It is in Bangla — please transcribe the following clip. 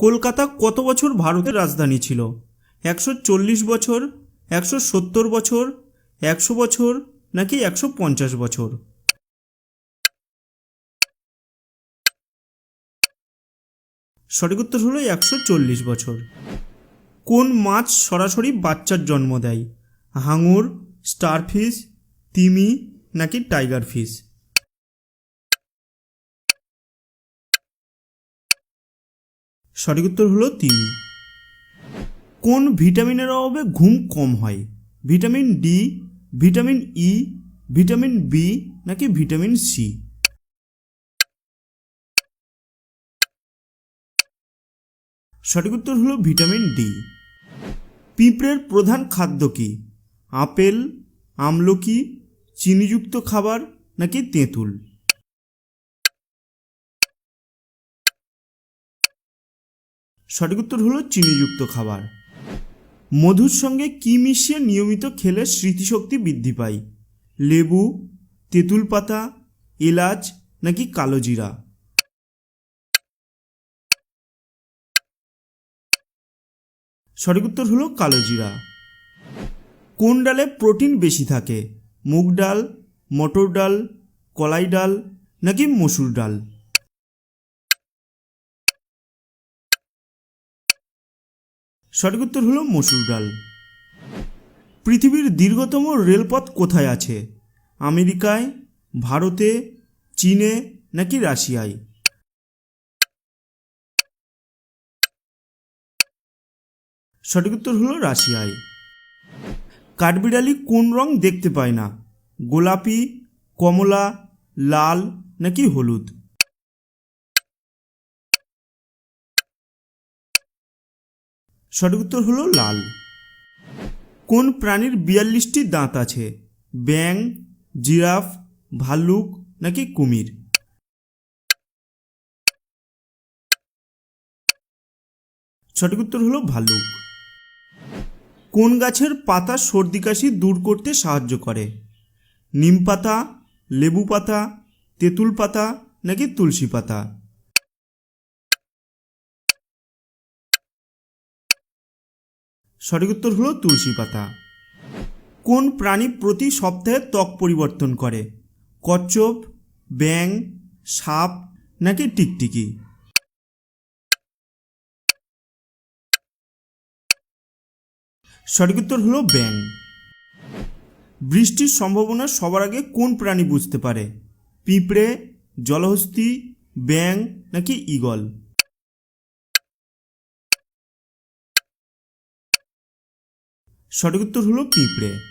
কলকাতা কত বছর ভারতের রাজধানী ছিল? একশো চল্লিশ বছর, একশো সত্তর বছর, একশো বছর নাকি একশো পঞ্চাশ বছর? সঠিক উত্তর হলো একশো চল্লিশ বছর। কোন মাছ সরাসরি বাচ্চার জন্ম দেয়? হাঙর স্টারফিশ, তিমি নাকি টাইগার ফিশ? সঠিক উত্তর হলো তিমি কোন ভিটামিনের অভাবে ঘুম কম হয়? Vitamin D, vitamin E, vitamin B নাকি ভিটামিন সি? সঠিক উত্তর হলো ভিটামিন ডি। পিঁপড়ের প্রধান খাদ্য কি? আপেল, আমলকি, চিনিযুক্ত খাবার নাকি তেঁতুল? সঠিক উত্তর হলো চিনিযুক্ত খাবার। মধুর সঙ্গে কি মিশিয়ে নিয়মিত খেলে স্মৃতিশক্তি বৃদ্ধি পায়? লেবু, তেঁতুল পাতা, এলাচ নাকি কালো জিরা? সঠিক উত্তর হলো কালো জিরা। কোন ডালে প্রোটিন বেশি থাকে? মুগ ডাল, মটর ডাল, কলাই ডাল নাকি মসুর ডাল? সঠিক উত্তর হলো মসুর ডাল। পৃথিবীর দীর্ঘতম রেলপথ কোথায় আছে? আমেরিকায়, ভারতে, চীনে নাকি রাশিয়ায়? সঠিক উত্তর হলো রাশিয়ায়। কাঠবিড়ালি কোন রং দেখতে পায় না? গোলাপি, কমলা, লাল নাকি হলুদ? সঠিক উত্তর হলো লাল। কোন প্রাণীর বিয়াল্লিশটি দাঁত আছে? ব্যাং জিরাফ, ভাল্লুক নাকি কুমির? সঠিক উত্তর হলো ভাল্লুক। কোন গাছের পাতা সর্দি কাশি দূর করতে সাহায্য করে? নিম পাতা, লেবু পাতা, তেঁতুল পাতা নাকি তুলসী পাতা? সঠিক উত্তর হলো তুলসী পাতা। কোন প্রাণী প্রতি সপ্তাহে ত্বক পরিবর্তন করে? কচ্ছপ, ব্যাং, সাপ নাকি টিকটিকি? সঠিক উত্তর হলো ব্যাং। বৃষ্টির সম্ভাবনা সবার আগে কোন প্রাণী বুঝতে পারে? পিঁপড়ে, জলহস্তী, ব্যাং নাকি ঈগল? সঠিক উত্তর হলো পিঁপড়ে।